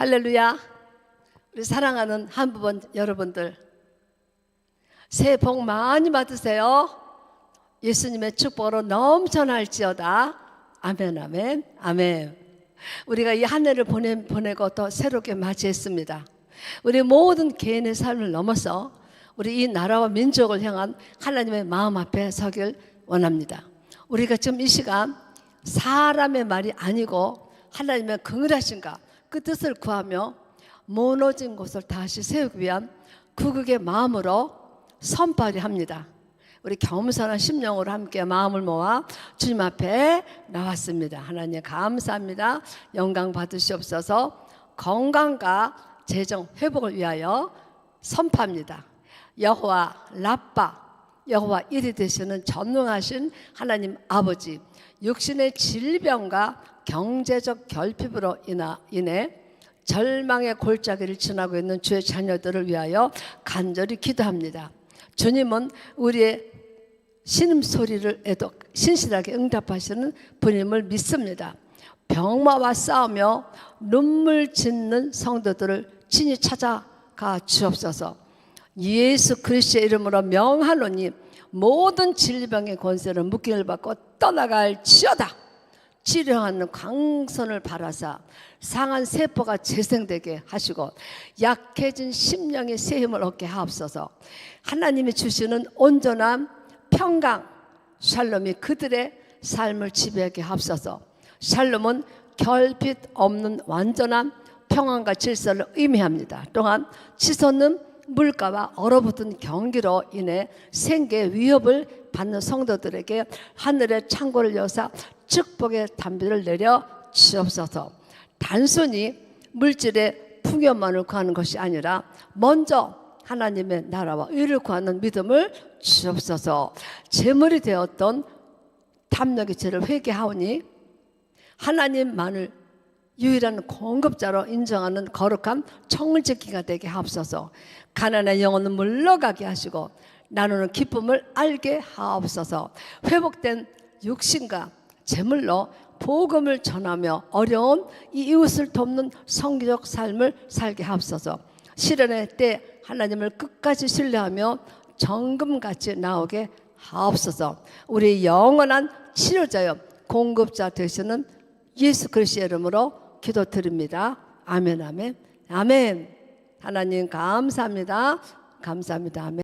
할렐루야. 우리 사랑하는 한부분 여러분들 새해 복 많이 받으세요. 예수님의 축복으로 넘쳐날지어다. 아멘, 아멘, 아멘. 우리가 이 한 해를 보내, 보내고 또 새롭게 맞이했습니다. 우리 모든 개인의 삶을 넘어서 우리 이 나라와 민족을 향한 하나님의 마음 앞에 서길 원합니다. 우리가 지금 이 시간 사람의 말이 아니고 하나님의 긍휼하신가 그 뜻을 구하며 무너진 곳을 다시 세우기 위한 구국의 마음으로 선발이합니다. 우리 겸손한 심령으로 함께 마음을 모아 주님 앞에 나왔습니다. 하나님 감사합니다. 영광 받으시옵소서 건강과 재정 회복을 위하여 선포합니다. 여호와 라빠 여호와 일이 되시는 전능하신 하나님 아버지 육신의 질병과 경제적 결핍으로 인해 절망의 골짜기를 지나고 있는 주의 자녀들을 위하여 간절히 기도합니다. 주님은 우리의 신음 소리를 에도 신실하게 응답하시는 분임을 믿습니다. 병마와 싸우며 눈물 짓는 성도들을 친히 찾아가 주옵소서. 예수 그리스도의 이름으로 명하노니 모든 질병의 권세를 묶임을 받고 떠나갈 지어다. 치료하는 광선을 바라사 상한 세포가 재생되게 하시고 약해진 심령의 새 힘을 얻게 하옵소서. 하나님이 주시는 온전한 평강 샬롬이 그들의 삶을 지배하게 하옵소서. 샬롬은 결핍 없는 완전한 평안과 질서를 의미합니다. 또한 치솟는 물가와 얼어붙은 경기로 인해 생계 위협을 받는 성도들에게 하늘의 창고를 여사 축복의 담비를 내려 주옵소서. 단순히 물질의 풍요만을 구하는 것이 아니라 먼저 하나님의 나라와 의를 구하는 믿음을 주옵소서. 재물이 되었던 탐욕의 죄를 회개하오니 하나님만을 유일한 공급자로 인정하는 거룩한 청을 지키가 되게 하옵소서. 가난한 영혼은 물러가게 하시고 나누는 기쁨을 알게 하옵소서. 회복된 육신과 재물로 복음을 전하며 어려운 이 이웃을 돕는 성기적 삶을 살게 하옵소서. 시련의 때 하나님을 끝까지 신뢰하며 정금같이 나오게 하옵소서. 우리 영원한 치료자여 공급자 되시는 예수 그리스도의 이름으로 기도 드립니다. 아멘 아멘 아멘. 하나님 감사합니다. 감사합니다. 아멘.